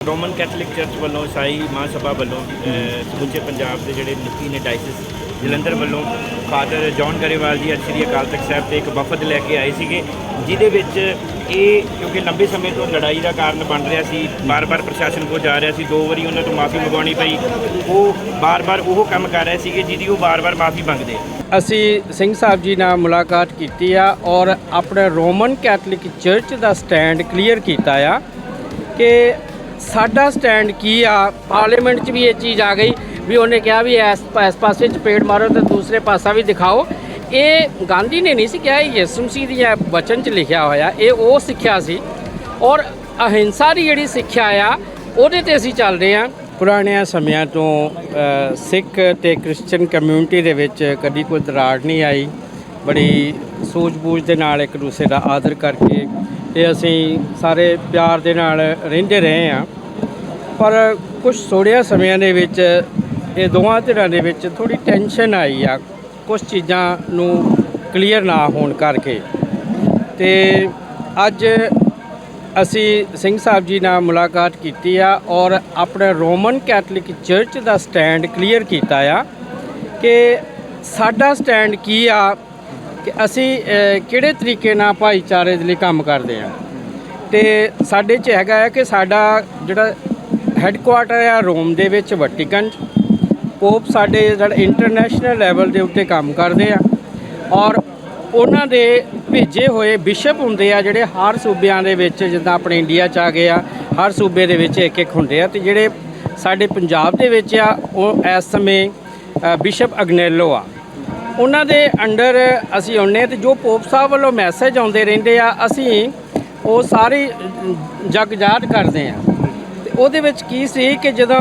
Roman Catholic church ਵੱਲੋਂ ਸਾਈ ਮਹਾਂਸਭਾ ਵੱਲੋਂ ਸਮੁੱਚੇ ਪੰਜਾਬ ਦੇ ਜਿਹੜੇ ਨਿੱਕੀ ਨੇ ਡਾਇਸਿਸ ਜਲੰਧਰ ਵੱਲੋਂ ਫਾਦਰ ਜੌਨ ਗਰੇਵਾਲ ਜੀ ਅੱਜ ਸ੍ਰੀ ਅਕਾਲ ਤਖਤ ਸਾਹਿਬ ਤੇ ਇੱਕ ਵਫਦ ਲੈ ਕੇ ਆਏ ਸੀਗੇ, ਜਿਹਦੇ ਵਿੱਚ ਇਹ ਕਿਉਂਕਿ ਲੰਬੇ ਸਮੇਂ ਤੋਂ ਲੜਾਈ ਦਾ ਕਾਰਨ ਬਣ ਰਿਹਾ ਸੀ, ਬਾਰ-ਬਾਰ ਪ੍ਰਸ਼ਾਸਨ ਕੋਲ ਜਾ ਰਿਹਾ ਸੀ, ਦੋ ਵਾਰੀ ਉਹਨਾਂ ਤੋਂ ਮਾਫੀ ਮੰਗਵਾਉਣੀ ਪਈ, ਉਹ ਬਾਰ-ਬਾਰ ਉਹ ਕੰਮ ਕਰ ਰਹੇ ਸੀਗੇ ਜਿਹਦੀ ਉਹ ਬਾਰ-ਬਾਰ ਮਾਫੀ ਮੰਗਦੇ ਅਸੀਂ ਸਿੰਘ ਸਾਹਿਬ ਜੀ ਨਾਲ ਮੁਲਾਕਾਤ ਕੀਤੀ ਆ ਔਰ ਆਪਣੇ ਰੋਮਨ ਕੈਥੋਲਿਕ ਚਰਚ ਦਾ ਸਟੈਂਡ ਕਲੀਅਰ ਕੀਤਾ ਆ ਕਿ ਸਾਡਾ ਸਟੈਂਡ ਕੀ ਆ? ਪਾਰਲੀਮੈਂਟ 'ਚ ਵੀ ਇਹ ਚੀਜ਼ ਆ ਗਈ ਵੀ ਉਹਨੇ ਕਿਹਾ ਵੀ ਇਸ ਇਸ ਪਾਸੇ ਚਪੇੜ ਮਾਰੋ ਤੇ ਦੂਸਰੇ ਪਾਸਾ ਵੀ ਦਿਖਾਓ। ਇਹ ਗਾਂਧੀ ਨੇ ਨਹੀਂ ਸੀ ਕਿਹਾ, ਇਹ ਯਿਸੂ ਮਸੀਹ ਦੀ ਇਹ ਵਚਨ 'ਚ ਲਿਖਿਆ ਹੋਇਆ, ਇਹ ਉਹ ਸਿੱਖਿਆ ਸੀ। ਔਰ ਅਹਿੰਸਾ ਦੀ ਜਿਹੜੀ ਸਿੱਖਿਆ ਆ, ਉਹਦੇ ਤੇ ਅਸੀਂ ਚੱਲਦੇ ਆ। ਪੁਰਾਣਿਆਂ ਸਮਿਆਂ ਤੋਂ ਸਿੱਖ ਤੇ ਕ੍ਰਿਸਚੀਅਨ ਕਮਿਊਨਿਟੀ ਦੇ ਵਿੱਚ ਕਦੀ ਕੋਈ ਦਰਾੜ ਨਹੀਂ ਆਈ। ਬੜੀ ਸੂਝ-ਬੂਝ ਦੇ ਨਾਲ ਇੱਕ ਦੂਸਰੇ ਦਾ ਆਦਰ ਕਰਕੇ ਤੇ ਅਸੀਂ ਸਾਰੇ ਪਿਆਰ ਦੇ ਨਾਲ ਰਹਿੰਦੇ ਰਹੇ ਆ। ਪਰ ਕੁਝ ਥੋੜ੍ਹਿਆਂ ਸਮਿਆਂ ਦੇ ਵਿੱਚ ਇਹ ਦੋਵਾਂ ਧਿਰਾਂ ਦੇ ਵਿੱਚ ਥੋੜੀ ਟੈਨਸ਼ਨ ਆਈ ਆ ਕੁਝ ਚੀਜ਼ਾਂ ਨੂੰ ਕਲੀਅਰ ਨਾ ਹੋਣ ਕਰਕੇ। ਤੇ ਅੱਜ ਅਸੀਂ ਸਿੰਘ ਸਾਹਿਬ ਜੀ ਨਾਲ ਮੁਲਾਕਾਤ ਕੀਤੀ ਆ ਔਰ ਆਪਣੇ ਰੋਮਨ ਕੈਥੋਲਿਕ ਚਰਚ ਦਾ ਸਟੈਂਡ ਕਲੀਅਰ ਕੀਤਾ ਆ ਕਿ ਸਾਡਾ ਸਟੈਂਡ ਕੀ ਆ, ਕਿ ਅਸੀਂ ਕਿਹੜੇ ਤਰੀਕੇ ਨਾਲ ਭਾਈਚਾਰੇ ਦੇ ਲਈ ਕੰਮ ਕਰਦੇ ਆ। ਤੇ ਸਾਡੇ 'ਚ ਹੈਗਾ ਹੈ ਕਿ ਸਾਡਾ ਜਿਹੜਾ ਹੈੱਡਕੁਆਟਰ ਆ ਰੋਮ ਦੇ ਵਿੱਚ ਵੈਟੀਕਨ। ਪੋਪ ਸਾਡੇ ਜਿਹੜਾ ਇੰਟਰਨੈਸ਼ਨਲ ਲੈਵਲ ਦੇ ਉੱਤੇ ਕੰਮ ਕਰਦੇ ਆ। ਔਰ ਉਹਨਾਂ ਦੇ ਭੇਜੇ ਹੋਏ ਬਿਸ਼ਪ ਹੁੰਦੇ ਆ ਜਿਹੜੇ ਹਰ ਸੂਬਿਆਂ ਦੇ ਵਿੱਚ ਜਿੱਦਾਂ ਆਪਣੇ ਇੰਡੀਆ 'ਚ ਆ ਗਏ ਆ, ਹਰ ਸੂਬੇ ਦੇ ਵਿੱਚ ਇੱਕ ਇੱਕ ਹੁੰਦੇ ਆ ਤੇ ਜਿਹੜੇ ਸਾਡੇ ਪੰਜਾਬ ਦੇ ਵਿੱਚ ਆ, ਉਹ ਇਸ ਸਮੇਂ ਬਿਸ਼ਪ ਅਗਨੇਲੋ ਆ। ਉਹਨਾਂ ਦੇ ਅੰਡਰ ਅਸੀਂ ਆਉਂਦੇ ਤੇ ਜੋ ਪੋਪ ਸਾਹਿਬ ਵੱਲੋਂ ਮੈਸੇਜ ਆਉਂਦੇ ਰਹਿੰਦੇ ਆ, ਅਸੀਂ ਉਹ ਸਾਰੇ ਜਗ ਜਾਤ ਕਰਦੇ ਆ। ਉਹਦੇ ਵਿੱਚ ਕੀ ਸੀ ਕਿ ਜਦੋਂ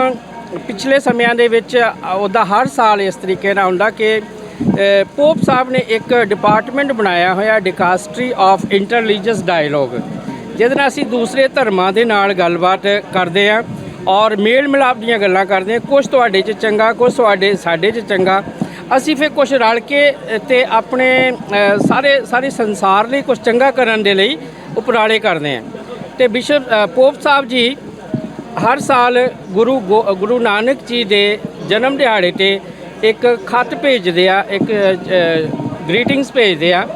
ਪਿਛਲੇ ਸਮਿਆਂ ਦੇ ਵਿੱਚ ਉਹਦਾ ਹਰ ਸਾਲ ਇਸ ਤਰੀਕੇ ਨਾਲ ਹੁੰਦਾ ਕਿ ਪੋਪ ਸਾਹਿਬ ਨੇ ਇੱਕ ਡਿਪਾਰਟਮੈਂਟ ਬਣਾਇਆ ਹੋਇਆ ਡਿਕਾਸਟਰੀ ਆਫ ਇੰਟਰਲੀਜੀਅਸ ਡਾਇਲੋਗ ਜਿਹਦੇ ਨਾਲ ਅਸੀਂ ਦੂਸਰੇ ਧਰਮਾਂ ਦੇ ਨਾਲ ਗੱਲਬਾਤ ਕਰਦੇ ਆ ਔਰ ਮੇਲ ਮਿਲਾਪ ਦੀਆਂ ਗੱਲਾਂ ਕਰਦੇ ਆ ਕੁਝ ਤੁਹਾਡੇ 'ਚ ਚੰਗਾ ਕੁਝ ਤੁਹਾਡੇ ਸਾਡੇ 'ਚ ਚੰਗਾ। ਅਸੀਂ ਫਿਰ ਕੁਝ ਰਲ ਕੇ ਅ, ਤੇ ਆਪਣੇ ਸਾਰੇ ਸਾਰੇ ਸੰਸਾਰ ਲਈ ਕੁਝ ਚੰਗਾ ਕਰਨ ਦੇ ਲਈ ਉਪਰਾਲੇ ਕਰਦੇ ਆ ਤੇ ਬਿਸ਼ਪ ਪੋਪ ਸਾਹਿਬ ਜੀ ਹਰ ਸਾਲ ਗੁਰੂ ਗੋ- ਗੁਰੂ ਨਾਨਕ ਜੀ ਦੇ ਜਨਮ ਦਿਹਾੜੇ ਤੇ ਇੱਕ ਖਤ ਭੇਜਦੇ ਆ, ਇੱਕ ਗ੍ਰੀਟਿੰਗਸ ਭੇਜਦੇ ਆ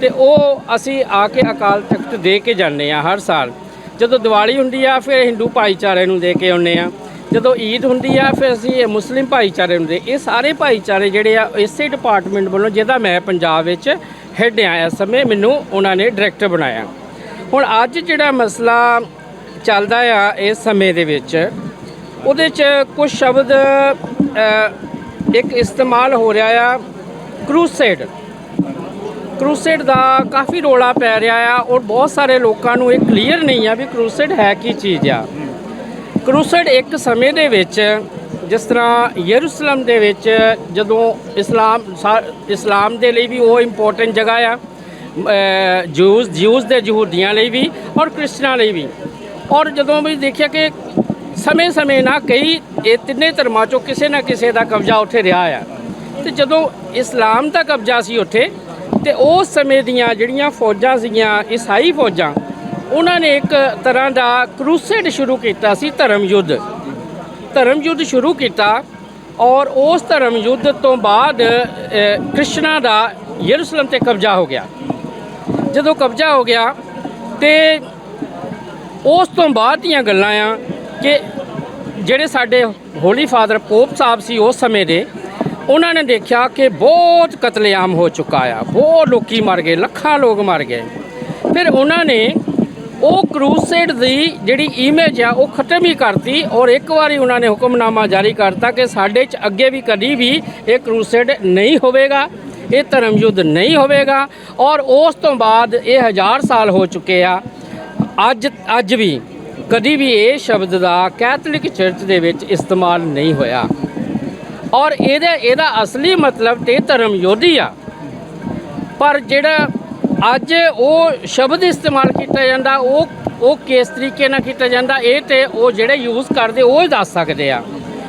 ਤੇ ਉਹ ਅਸੀਂ ਆ ਕੇ ਅਕਾਲ ਤਖਤ ਦੇ ਕੇ ਜਾਂਦੇ ਆ ਹਰ ਸਾਲ। ਜਦੋਂ ਦੀਵਾਲੀ ਹੁੰਦੀ ਆ, ਫਿਰ ਹਿੰਦੂ ਭਾਈਚਾਰੇ ਨੂੰ ਦੇ ਕੇ ਆਉਂਦੇ ਆ। ਜਦੋਂ ਈਦ ਹੁੰਦੀ ਆ, ਫਿਰ ਅਸੀਂ ਇਹ ਮੁਸਲਿਮ ਭਾਈਚਾਰੇ ਨੂੰ ਦੇ, ਇਹ ਸਾਰੇ ਭਾਈਚਾਰੇ ਜਿਹੜੇ ਆ, ਇਸੇ ਡਿਪਾਰਟਮੈਂਟ ਵੱਲੋਂ ਜਿਹਦਾ ਮੈਂ ਪੰਜਾਬ ਵਿੱਚ ਹੈੱਡ ਆ ਇਸ ਸਮੇਂ, ਮੈਨੂੰ ਉਹਨਾਂ ਨੇ ਡਾਇਰੈਕਟਰ ਬਣਾਇਆ। ਹੁਣ ਅੱਜ ਜਿਹੜਾ ਮਸਲਾ ਚੱਲਦਾ ਆ ਇਸ ਸਮੇਂ ਦੇ ਵਿੱਚ। ਉਹਦੇ 'ਚ ਕੁਝ ਸ਼ਬਦ ਇੱਕ ਇਸਤੇਮਾਲ ਹੋ ਰਿਹਾ ਆ ਕਰੂਸੇਡ ਕਰੂਸੇਡ ਦਾ ਕਾਫੀ ਰੋਲਾ ਪੈ ਰਿਹਾ ਆ ਔਰ ਬਹੁਤ ਸਾਰੇ ਲੋਕਾਂ ਨੂੰ ਇਹ ਕਲੀਅਰ ਨਹੀਂ ਆ ਵੀ ਕਰੂਸੇਡ ਹੈ ਕੀ ਚੀਜ਼ ਆ। ਕਰੂਸੇਡ ਇੱਕ ਸਮੇਂ ਦੇ ਵਿੱਚ, ਜਿਸ ਤਰ੍ਹਾਂ ਯਰੂਸ਼ਲਮ ਦੇ ਵਿੱਚ ਜਦੋਂ ਇਸਲਾਮ, ਸਾ- ਇਸਲਾਮ ਦੇ ਲਈ ਵੀ ਉਹ ਇੰਪੋਰਟੈਂਟ ਜਗ੍ਹਾ ਆ ਜੂਸ ਜੂਸ ਦੇ ਯਹੂਦੀਆਂ ਲਈ ਵੀ ਔਰ ਕ੍ਰਿਸਚਨਾਂ ਲਈ ਵੀ। ਔਰ ਜਦੋਂ ਵੀ ਦੇਖਿਆ ਕਿ ਸਮੇਂ-ਸਮੇਂ ਨਾਲ ਕਈ ਇਹ ਤਿੰਨੇ ਧਰਮਾਂ ਚੋਂ ਕਿਸੇ ਨਾ ਕਿਸੇ ਦਾ ਕਬਜ਼ਾ ਉੱਥੇ ਰਿਹਾ ਆ। ਤੇ ਜਦੋਂ ਇਸਲਾਮ ਦਾ ਕਬਜ਼ਾ ਸੀ ਉੱਥੇ ਤੇ ਉਸ ਸਮੇਂ ਦੀਆਂ ਜਿਹੜੀਆਂ ਫੌਜਾਂ ਸੀਗੀਆਂ ਈਸਾਈ ਫੌਜਾਂ ਉਹਨਾਂ ਨੇ ਇੱਕ ਤਰ੍ਹਾਂ ਦਾ ਕਰੂਸੇਡ ਸ਼ੁਰੂ ਕੀਤਾ ਸੀ ਧਰਮ ਯੁੱਧ। ਧਰਮ ਯੁੱਧ ਸ਼ੁਰੂ ਕੀਤਾ ਔਰ ਉਸ ਧਰਮ ਯੁੱਧ ਤੋਂ ਬਾਅਦ ਅ, ਕ੍ਰਿਸ਼ਨਾ ਦਾ ਯਰੂਸ਼ਲਮ ਤੇ ਕਬਜ਼ਾ ਹੋ ਗਿਆ। ਜਦੋਂ ਕਬਜ਼ਾ ਹੋ ਗਿਆ ਤੇ ਉਸ ਤੋਂ ਬਾਅਦ ਦੀਆਂ ਗੱਲਾਂ ਆ ਕਿ ਜਿਹੜੇ ਸਾਡੇ ਹੋਲੀ ਫਾਦਰ ਪੋਪ ਸਾਹਿਬ ਸੀ ਉਸ ਸਮੇਂ ਦੇ, ਉਹਨਾਂ ਨੇ ਦੇਖਿਆ ਕਿ ਬਹੁਤ ਕਤਲੇਆਮ ਹੋ ਚੁੱਕਾ ਆ, ਬਹੁਤ ਲੋਕੀ ਮਰ ਗਏ, ਲੱਖਾਂ ਲੋਕ ਮਰ ਗਏ। ਫਿਰ ਉਹਨਾਂ ਨੇ ਉਹ ਕਰੂਸੇਡ ਦੀ ਜਿਹੜੀ ਇਮੇਜ ਆ, ਉਹ ਖਤਮ ਹੀ ਕਰਤੀ ਔਰ ਇੱਕ ਵਾਰੀ ਉਹਨਾਂ ਨੇ ਹੁਕਮਨਾਮਾ ਜਾਰੀ ਕਰਤਾ ਕਿ ਸਾਡੇ 'ਚ ਅੱਗੇ ਵੀ ਕਦੀ ਵੀ ਇਹ ਕਰੂਸੇਡ ਨਹੀਂ ਹੋਵੇਗਾ, ਇਹ ਧਰਮ ਯੁੱਧ ਨਹੀਂ ਹੋਵੇਗਾ ਔਰ ਉਸ ਤੋਂ ਬਾਅਦ ਇਹ ਹਜ਼ਾਰ ਸਾਲ ਹੋ ਚੁੱਕੇ ਆ। ਅੱਜ ਅੱਜ ਵੀ, ਕਦੀ ਵੀ ਇਹ ਸ਼ਬਦ ਦਾ ਕੈਥੋਲਿਕ ਚਰਚ ਦੇ ਵਿੱਚ ਇਸਤੇਮਾਲ ਨਹੀਂ ਹੋਇਆ। ਔਰ ਇਹਦਾ ਇਹਦਾ ਅਸਲੀ ਮਤਲਬ ਤੇ ਧਰਮ ਯੋਧੀ ਆ। ਪਰ ਜਿਹੜਾ ਅੱਜ ਉਹ ਸ਼ਬਦ ਇਸਤੇਮਾਲ ਕੀਤਾ ਜਾਂਦਾ, ਉਹ ਉਹ ਕਿਸ ਤਰੀਕੇ ਨਾਲ ਕੀਤਾ ਜਾਂਦਾ, ਇਹ ਤੇ ਉਹ ਜਿਹੜੇ ਯੂਜ਼ ਕਰਦੇ, ਉਹ ਹੀ ਦੱਸ ਸਕਦੇ ਆ।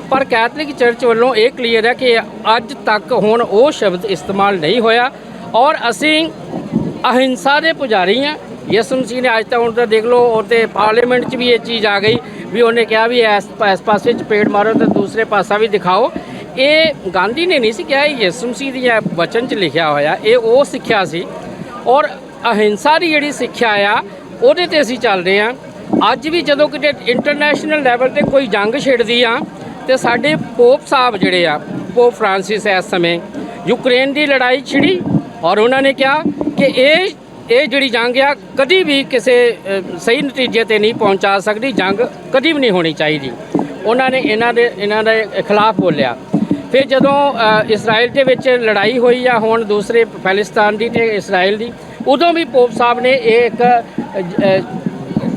ਪਰ ਕੈਥੋਲਿਕ ਚਰਚ ਵੱਲੋਂ ਇਹ ਕਲੀਅਰ ਹੈ ਕਿ ਅੱਜ ਤੱਕ ਹੁਣ ਉਹ ਸ਼ਬਦ ਇਸਤੇਮਾਲ ਨਹੀਂ ਹੋਇਆ। ਔਰ ਅਸੀਂ ਅਹਿੰਸਾ ਦੇ ਪੁਜਾਰੀ ਆ। ਯਿਸੂ ਮਸੀਹ ਨੇ ਅੱਜ ਤਾਂ ਹੁਣ ਤਾਂ ਦੇਖ ਲਓ ਔਰ ਤੇ ਪਾਰਲੀਮੈਂਟ 'ਚ ਵੀ ਇਹ ਚੀਜ਼ ਆ ਗਈ ਵੀ ਉਹਨੇ ਕਿਹਾ ਵੀ ਇਸ ਇਸ ਪਾਸੇ ਚਪੇੜ ਮਾਰੋ ਤੇ ਦੂਸਰੇ ਪਾਸਾ ਵੀ ਦਿਖਾਓ। ਇਹ ਗਾਂਧੀ ਨੇ ਨਹੀਂ ਸੀ ਕਿਹਾ, ਇਹ ਯਿਸੂ ਮਸੀਹ ਦੀ ਵਚਨ 'ਚ ਲਿਖਿਆ ਹੋਇਆ, ਇਹ ਉਹ ਸਿੱਖਿਆ ਸੀ। ਔਰ ਅਹਿੰਸਾ ਦੀ ਜਿਹੜੀ ਸਿੱਖਿਆ ਆ, ਉਹਦੇ ਤੇ ਅਸੀਂ ਚੱਲਦੇ ਆ ਅੱਜ ਵੀ ਜਦੋਂ ਕਿਤੇ ਇੰਟਰਨੈਸ਼ਨਲ ਲੈਵਲ ਤੇ ਕੋਈ ਜੰਗ ਛਿੜਦੀ ਆ, ਤੇ ਸਾਡੇ ਪੋਪ ਸਾਹਿਬ ਜਿਹੜੇ ਆ, ਪੋਪ ਫ੍ਰਾਂਸਿਸ ਇਸ ਸਮੇਂ ਯੂਕਰੇਨ ਦੀ ਲੜਾਈ ਛਿੜੀ ਔਰ ਉਹਨਾਂ ਨੇ ਕਿਹਾ ਕਿ ਇਹ ਇਹ ਜਿਹੜੀ ਜੰਗ ਆ ਕਦੀ ਵੀ ਕਿਸੇ ਸਹੀ ਨਤੀਜੇ ਤੇ ਨਹੀਂ ਪਹੁੰਚਾ ਸਕਦੀ। ਜੰਗ ਕਦੀ ਵੀ ਨਹੀਂ ਹੋਣੀ ਚਾਹੀਦੀ। ਉਹਨਾਂ ਨੇ ਇਹਨਾਂ ਦੇ ਇਹਨਾਂ ਦੇ ਖਿਲਾਫ ਬੋਲਿਆ। ਫਿਰ ਜਦੋਂ ਅ, ਇਸਰਾਇਲ ਦੇ ਵਿੱਚ ਲੜਾਈ ਹੋਈ ਆ ਹੁਣ ਦੂਸਰੇ ਪੈਲੇਸਤਾਨ ਦੀ ਤੇ ਇਸਰਾਇਲ ਦੀ ਉਦੋਂ ਵੀ ਪੋਪ ਸਾਹਿਬ ਨੇ ਇਹ ਇੱਕ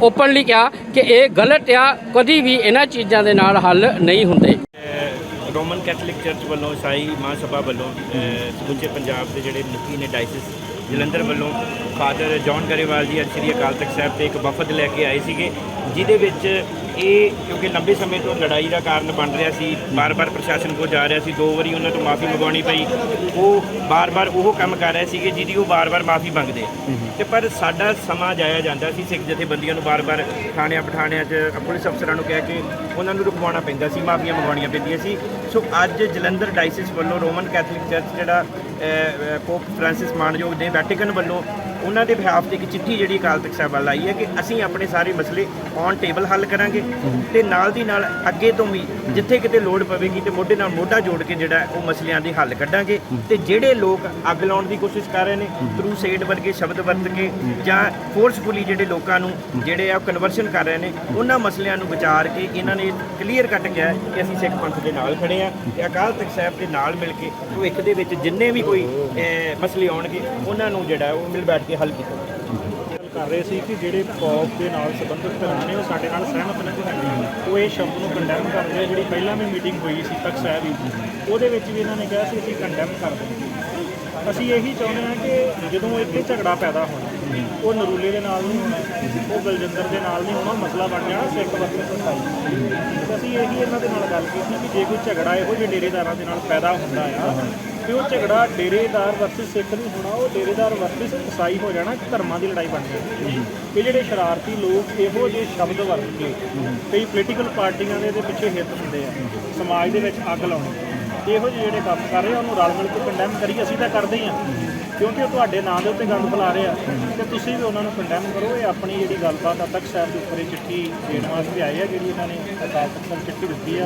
ਓਪਨਲੀ ਕਿਹਾ ਕਿ ਇਹ ਗਲਤ ਆ ਕਦੀ ਵੀ ਇਹਨਾਂ ਚੀਜ਼ਾਂ ਦੇ ਨਾਲ ਹੱਲ ਨਹੀਂ ਹੁੰਦੇ। ਰੋਮਨ ਕੈਥੋਲਿਕ ਚਰਚ ਵੱਲੋਂ ਸਾਈ ਮਹਾਸਭਾ ਵੱਲੋਂ ਅਹ ਸਮੁੱਚੇ ਪੰਜਾਬ ਦੇ ਜਿਹੜੇ ਮੁਖੀ ਨੇ ਡਾਇਸਿਸ ਜਲੰਧਰ ਵੱਲੋਂ ਫਾਦਰ ਜੌਨ ਗਰੇਵਾਲ ਜੀ ਅੱਜ ਸ੍ਰੀ ਅਕਾਲ ਤਖਤ ਸਾਹਿਬ ਤੇ ਇੱਕ ਵਫਦ ਲੈ ਕੇ ਆਏ ਸੀਗੇ ਜਿਹਦੇ ਵਿੱਚ ਇਹ ਕਿਉਂਕਿ ਲੰਬੇ ਸਮੇਂ ਤੋਂ ਲੜਾਈ ਦਾ ਕਾਰਨ ਬਣ ਰਿਹਾ ਸੀ ਬਾਰ-ਬਾਰ ਪ੍ਰਸ਼ਾਸਨ ਕੋਲ ਜਾ ਰਿਹਾ ਸੀ ਦੋ ਵਾਰੀ ਉਹਨਾਂ ਤੋਂ ਮਾਫੀ ਮੰਗਵਾਉਣੀ ਪਈ ਉਹ ਬਾਰ-ਬਾਰ ਉਹ ਕੰਮ ਕਰ ਰਹੇ ਸੀਗੇ ਜਿਹਦੀ ਉਹ ਬਾਰ-ਬਾਰ ਮਾਫੀ ਮੰਗਦੇ ਤੇ ਪਰ ਸਾਡਾ ਸਮਾਂ ਜਾਇਆ ਜਾਂਦਾ ਸੀ ਸਿੱਖ ਜਥੇਬੰਦੀਆਂ ਨੂੰ ਬਾਰ-ਬਾਰ ਥਾਣਿਆਂ ਪਠਾਣਿਆਂ 'ਚ ਪੁਲਿਸ ਅਫਸਰਾਂ ਨੂੰ ਕਹਿ ਕੇ ਉਹਨਾਂ ਨੂੰ ਰੁਕਵਾਉਣਾ ਪੈਂਦਾ ਸੀ ਮਾਫੀਆਂ ਮੰਗਵਾਉਣੀਆਂ ਪੈਂਦੀਆਂ ਸੀ। ਸੋ ਅੱਜ ਜਲੰਧਰ ਡਾਇਸਿਸ ਵੱਲੋਂ ਰੋਮਨ ਕੈਥੋਲਿਕ ਚਰਚ ਜਿਹੜਾ ਪੋਪ ਫ੍ਰਾਂਸਿਸ ਮਾਨਯੋਗ ਦੇ ਵੈਟੀਕਨ ਵੱਲੋਂ ਉਹਨਾਂ ਦੇ ਬਿਹਾਫ ਤੇ ਇੱਕ ਚਿੱਠੀ ਜਿਹੜੀ ਅਕਾਲ ਤਖਤ ਸਾਹਿਬ ਵੱਲ ਆਈ ਹੈ ਕਿ ਅਸੀਂ ਆਪਣੇ ਸਾਰੇ ਮਸਲੇ ਔਨ ਟੇਬਲ ਹੱਲ ਕਰਾਂਗੇ ਤੇ ਨਾਲ ਦੀ ਨਾਲ ਅੱਗੇ ਤੋਂ ਵੀ ਜਿੱਥੇ ਕਿਤੇ ਲੋੜ ਪਵੇਗੀ ਤੇ ਮੋਢੇ ਨਾਲ ਮੋਢਾ ਜੋੜ ਕੇ ਜਿਹੜਾ ਉਹ ਮਸਲਿਆਂ ਦੇ ਹੱਲ ਕੱਢਾਂਗੇ ਤੇ ਜਿਹੜੇ ਲੋਕ ਅੱਗ ਲਾਉਣ ਦੀ ਕੋਸ਼ਿਸ਼ ਕਰ ਰਹੇ ਨੇ ਥਰੂ ਸੇਡ ਵਰਗੇ ਸ਼ਬਦ ਵਰਤ ਕੇ ਜਾਂ ਫੋਰਸਫੁਲੀ ਜਿਹੜੇ ਲੋਕਾਂ ਨੂੰ ਜਿਹੜੇ ਆ ਕਨਵਰਸ਼ਨ ਕਰ ਰਹੇ ਨੇ, ਉਹਨਾਂ ਮਸਲਿਆਂ ਨੂੰ ਵਿਚਾਰ ਕੇ ਇਹਨਾਂ ਨੇ ਕਲੀਅਰ ਕੱਟ ਕਿਹਾ ਕਿ ਅਸੀਂ ਸਿੱਖ ਪੰਥ ਦੇ ਨਾਲ ਖੜੇ ਆ ਤੇ ਅਕਾਲ ਤਖਤ ਸਾਹਿਬ ਦੇ ਨਾਲ ਮਿਲ ਕੇ ਭਵਿੱਖ ਦੇ ਵਿੱਚ ਜਿੰਨੇ ਵੀ ਕੋਈ ਮਸਲੇ ਆਉਣਗੇ, ਉਹਨਾਂ ਨੂੰ ਜਿਹੜਾ ਉਹ ਮਿਲ ਬੈਠ ਕੇ ਹੱਲ ਕੀਤਾ। ਕਰ ਰਹੇ ਸੀ ਕਿ ਜਿਹੜੇ ਪੌਪ ਦੇ ਨਾਲ ਸੰਬੰਧਿਤ ਧਿਰਾਂ ਨੇ, ਉਹ ਸਾਡੇ ਨਾਲ ਸਹਿਮਤ ਨਹੀਂ ਉਹ ਇਹ ਸ਼ਬਦ ਨੂੰ ਕੰਡੈਮ ਕਰਦੇ ਆ, ਜਿਹੜੀ ਪਹਿਲਾਂ ਵੀ ਮੀਟਿੰਗ ਹੋਈ ਸੀ ਤਖਤ ਸਾਹਿਬ ਦੀ। ਉਹਦੇ ਵਿੱਚ ਵੀ ਇਹਨਾਂ ਨੇ ਕਿਹਾ ਸੀ, ਅਸੀਂ ਕੰਡੈਮ ਕਰਦੇ ਹਾਂ। ਅਸੀਂ ਇਹੀ ਚਾਹੁੰਦੇ ਹਾਂ ਕਿ ਜਦੋਂ ਇੱਥੇ ਝਗੜਾ ਪੈਦਾ ਹੋਣਾ, ਉਹ ਨਰੂਲੇ ਦੇ ਨਾਲ ਨਹੀਂ ਹੋਣਾ, ਉਹ ਬਲਜਿੰਦਰ ਦੇ ਨਾਲ ਨਹੀਂ ਹੋਣਾ ਮਸਲਾ ਬਣ ਜਾਣਾ, ਸਿੱਖ ਵਰਗੇ ਸੋਸਾਇਟੀ ਅਸੀਂ ਇਹੀ ਇਹਨਾਂ ਦੇ ਨਾਲ ਗੱਲ ਕੀਤੀ ਕਿ ਜੇ ਕੋਈ ਝਗੜਾ ਇਹੋ ਜਿਹੇ ਡੇਰੇਦਾਰਾਂ ਦੇ ਨਾਲ ਪੈਦਾ ਹੁੰਦਾ ਆ ਤੇ ਉਹ ਝਗੜਾ ਡੇਰੇਦਾਰ ਵਰਸਸ ਸਿੱਖ ਨਹੀਂ ਹੋਣਾ, ਉਹ ਡੇਰੇਦਾਰ ਵਰਸਸ ਈਸਾਈ ਹੋ ਜਾਣਾ, ਧਰਮਾਂ ਦੀ ਲੜਾਈ ਬਣ ਜਾਣੀ। ਇਹ ਜਿਹੜੇ ਸ਼ਰਾਰਤੀ ਲੋਕ ਇਹੋ ਜਿਹੇ ਸ਼ਬਦ ਵਰਤ ਕੇ ਕਈ ਪੋਲੀਟੀਕਲ ਪਾਰਟੀਆਂ ਦੇ ਇਹਦੇ ਪਿੱਛੇ ਹਿੱਤ ਹੁੰਦੇ ਆ। ਸਮਾਜ ਦੇ ਵਿੱਚ ਅੱਗ ਲਾਉਣੀ। ਇਹੋ ਜਿਹੇ ਜਿਹੜੇ ਕੰਮ ਕਰ ਰਹੇ ਆ, ਉਹਨੂੰ ਰਲ ਮਿਲ ਕੇ ਕੰਡੈਮ ਕਰੀਏ ਅਸੀਂ ਤਾਂ ਕਰਦੇ ਹੀ ਆ। ਕਿਉਂਕਿ ਉਹ ਤੁਹਾਡੇ ਨਾਂ ਦੇ ਉੱਤੇ ਗੰਦ ਫੈਲਾ ਰਹੇ ਆ, ਤੇ ਤੁਸੀਂ ਵੀ ਉਹਨਾਂ ਨੂੰ ਕੰਡੈਮ ਕਰੋ। ਇਹ ਆਪਣੀ ਜਿਹੜੀ ਗੱਲਬਾਤ ਆ ਤੱਕ ਸਾਹਿਬ ਦੇ ਉੱਪਰ ਇਹ ਚਿੱਠੀ ਦੇਣ ਵਾਸਤੇ ਆਏ ਆ, ਜਿਹੜੀ ਇਹਨਾਂ ਨੇ ਅਕਾਲ ਤਖਤ ਚਿੱਠੀ ਦਿੱਤੀ ਆ।